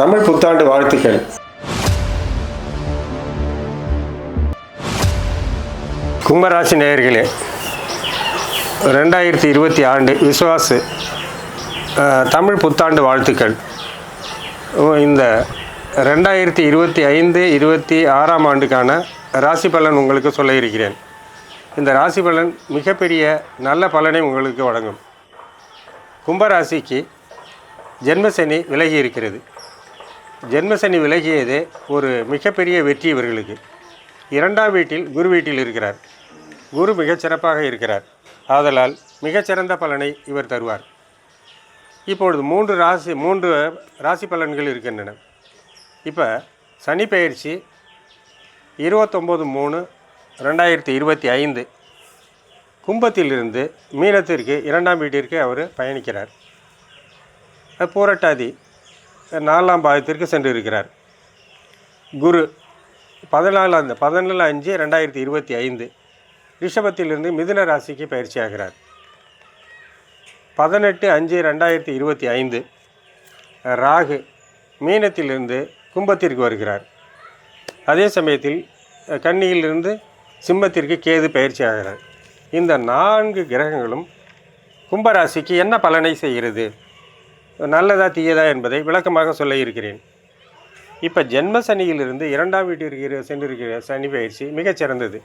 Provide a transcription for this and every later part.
தமிழ் புத்தாண்டு வாழ்த்துக்கள். கும்பராசி நேயர்களே ரெண்டாயிரத்தி இருபத்தி ஆண்டு விஸ்வாசு தமிழ் புத்தாண்டு வாழ்த்துக்கள். இந்த ரெண்டாயிரத்தி இருபத்தி ஐந்து இருபத்தி ஆறாம் ஆண்டுக்கான ராசி பலன் உங்களுக்கு சொல்ல இருக்கிறேன். இந்த ராசி பலன் மிகப்பெரிய நல்ல பலனை உங்களுக்கு வழங்கும். கும்பராசிக்கு ஜென்மசனி விலகி இருக்கிறது. ஜென்மசனி விலகியதே ஒரு மிகப்பெரிய வெற்றி இவர்களுக்கு. இரண்டாம் வீட்டில் குரு வீட்டில் இருக்கிறார். குரு மிகச் சிறப்பாக இருக்கிறார். ஆதலால் மிகச்சிறந்த பலனை இவர் தருவார். இப்பொழுது மூன்று ராசி மூன்று ராசி பலன்கள் இருக்கின்றன. இப்போ சனி பயிற்சி இருபத்தொம்போது மூணு ரெண்டாயிரத்தி இருபத்தி ஐந்து. கும்பத்திலிருந்து மீனத்திற்கு இரண்டாம் வீட்டிற்கு அவர் பயணிக்கிறார். பூரட்டாதி நாலாம் பாதத்திற்கு சென்று இருக்கிறார் குரு பதினாலு அந்த பதினாலு அஞ்சு ரெண்டாயிரத்தி இருபத்தி ஐந்து ரிஷபத்திலிருந்து மிதுன ராசிக்கு பயிற்சி ஆகிறார் பதினெட்டு அஞ்சு ரெண்டாயிரத்தி இருபத்தி ஐந்து ராகு மீனத்திலிருந்து கும்பத்திற்கு வருகிறார். அதே சமயத்தில் கன்னியிலிருந்து சிம்மத்திற்கு கேது பயிற்சி ஆகிறார் இந்த நான்கு கிரகங்களும் கும்பராசிக்கு என்ன பலனை செய்கிறது? நல்லதா தீயதா என்பதை விளக்கமாக சொல்ல இருக்கிறேன். இப்போ ஜென்ம சனியிலிருந்து இரண்டாம் வீட்டிற்கு இருக்கிற சென்றிருக்கிற சனி பயிற்சி மிகச் சிறந்தது.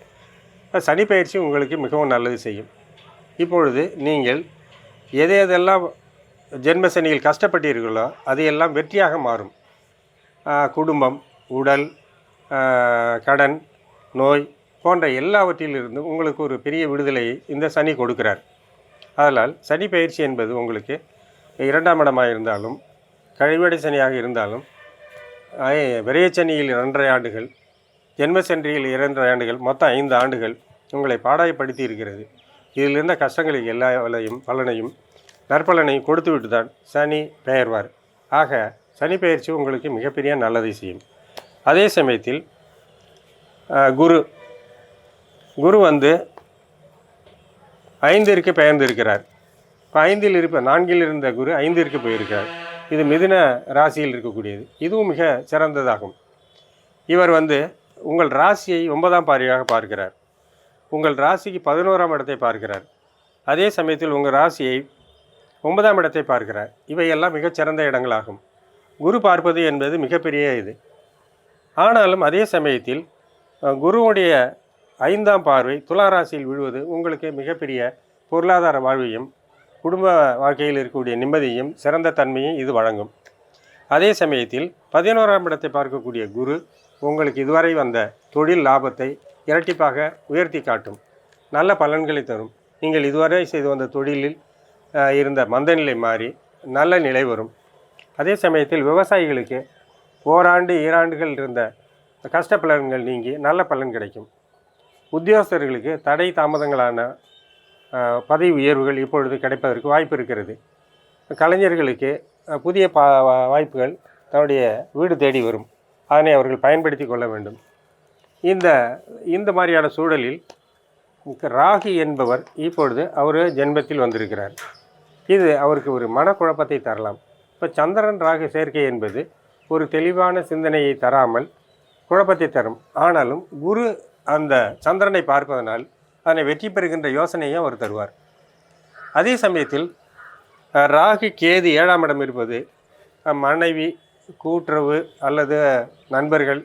சனி பயிற்சி உங்களுக்கு மிகவும் நல்லது செய்யும். இப்பொழுது நீங்கள் எதை எதெல்லாம் ஜென்ம சனியில் கஷ்டப்பட்டீர்களோ அதையெல்லாம் வெற்றியாக மாறும். குடும்பம் உடல் கடன் நோய் போன்ற எல்லாவற்றிலிருந்தும் உங்களுக்கு ஒரு பெரிய விடுதலையை இந்த சனி கொடுக்கிறார். அதனால் சனி பயிற்சி என்பது உங்களுக்கு இரண்டாம் இடமாக இருந்தாலும் கழிவடை சனியாக இருந்தாலும் ஐ- சனியில் இரண்டரை ஆண்டுகள் ஜென்மசன்றியில் இரண்டரை ஆண்டுகள் மொத்தம் ஐந்து ஆண்டுகள் உங்களை பாடாயப்படுத்தி இருக்கிறது. இதில் இருந்த கஷ்டங்களுக்கு எல்லா வலையும் பலனையும் நற்பலனையும் கொடுத்துவிட்டு தான் சனி பெயர்வார். ஆக சனி பெயர்ச்சி உங்களுக்கு மிகப்பெரிய நல்லதை செய்யும். அதே சமயத்தில் குரு. குரு வந்து ஐந்திற்கு பெயர்ந்திருக்கிறார். இப்போ ஐந்தில் இருப்ப நான்கில் இருந்த குரு ஐந்திற்கு போயிருக்கார் இது மிதுன ராசியில் இருக்கக்கூடியது. இதுவும் மிக சிறந்ததாகும். இவர் வந்து உங்கள் ராசியை ஒன்பதாம் பார்வையாக பார்க்கிறார். உங்கள் ராசிக்கு பதினோராம் இடத்தை பார்க்கிறார். அதே சமயத்தில் உங்கள் ராசியை ஒன்பதாம் இடத்தை பார்க்கிறார். இவையெல்லாம் மிகச் சிறந்த இடங்களாகும். குரு பார்ப்பது என்பது மிகப்பெரிய இது. ஆனாலும் அதே சமயத்தில் குருவுடைய ஐந்தாம் பார்வை துலா ராசியில் விழுவது உங்களுக்கு மிகப்பெரிய பொருளாதார வாழ்வையும் குடும்ப வாழ்க்கையில் இருக்கக்கூடிய நிம்மதியும் சிறந்த தன்மையும் இது வழங்கும். அதே சமயத்தில் பதினோராம் இடத்தை பார்க்கக்கூடிய குரு உங்களுக்கு இதுவரை வந்த தொழில் லாபத்தை இரட்டிப்பாக உயர்த்தி காட்டும். நல்ல பலன்களை தரும். நீங்கள் இதுவரை செய்து வந்த தொழிலில் இருந்த மந்தநிலை மாறி நல்ல நிலை வரும். அதே சமயத்தில் விவசாயிகளுக்கு ஓராண்டு ஈராண்டுகள் இருந்த கஷ்ட பலன்கள் நீங்கி நல்ல பலன் கிடைக்கும். உத்தியோகஸ்தர்களுக்கு தடை தாமதங்களான பதவி உயர்வுகள் இப்பொழுது கிடைப்பதற்கு வாய்ப்பு இருக்கிறது. கலைஞர்களுக்கு புதிய பா வா- வாய்ப்புகள் தன்னுடைய வீடு தேடி வரும். அதனை அவர்கள் பயன்படுத்தி கொள்ள வேண்டும். இந்த இந்த மாதிரியான சூழலில் ராகி என்பவர் இப்பொழுது அவர் ஜென்மத்தில் வந்திருக்கிறார். இது அவருக்கு ஒரு மனக்குழப்பத்தை தரலாம். இப்போ சந்திரன் ராகு சேர்க்கை என்பது ஒரு தெளிவான சிந்தனையை தராமல் குழப்பத்தை தரும். ஆனாலும் குரு அந்த சந்திரனை பார்ப்பதனால் அதனை வெற்றி பெறுகின்ற யோசனையை அவர் தருவார். அதே சமயத்தில் ராகு கேது ஏழாம் இடம் இருப்பது மனைவி கூட்டுறவு அல்லது நண்பர்கள்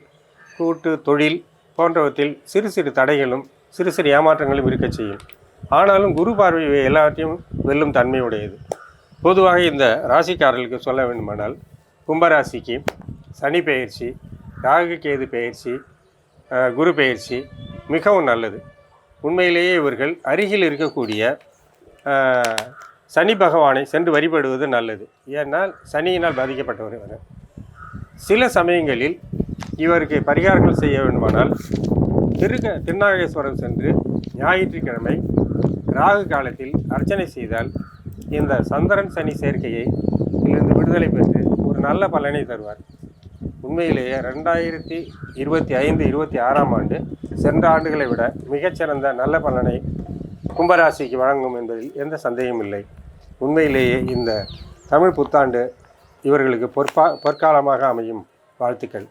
கூட்டு தொழில் போன்றவற்றில் சிறு சிறு தடைகளும் சிறு சிறு ஏமாற்றங்களும் இருக்கச் செய்யும். ஆனாலும் குரு பார்வை எல்லாவற்றையும் வெல்லும் தன்மையுடையது. பொதுவாக இந்த ராசிக்காரர்களுக்கு சொல்ல வேண்டுமானால் கும்பராசிக்கு சனி பெயர்ச்சி ராகு கேது பெயர்ச்சி குரு பெயர்ச்சி மிகவும் நல்லது. உண்மையிலேயே இவர்கள் அருகில் இருக்கக்கூடிய சனி பகவானை சென்று வழிபடுவது நல்லது. ஏன்னால் சனியினால் பாதிக்கப்பட்டவர் இவர். சில சமயங்களில் இவருக்கு பரிகாரங்கள் செய்ய வேண்டுமானால் திருக்க திருநாகேஸ்வரம் சென்று ஞாயிற்றுக்கிழமை ராகு காலத்தில் அர்ச்சனை செய்தால் இந்த சந்திரன் சனி சேர்க்கையை இதிலிருந்து விடுதலை பெற்று ஒரு நல்ல பலனை தருவார். உண்மையிலேயே ரெண்டாயிரத்தி இருபத்தி ஐந்து இருபத்தி ஆறாம் ஆண்டு சென்ற ஆண்டுகளை விட மிகச்சிறந்த நல்ல பலனை கும்பராசிக்கு வழங்கும் என்பதில் எந்த சந்தேகமும் இல்லை. உண்மையிலேயே இந்த தமிழ் புத்தாண்டு இவர்களுக்கு பொற்பா பொற்காலமாக அமையும் வாழ்த்துக்கள்.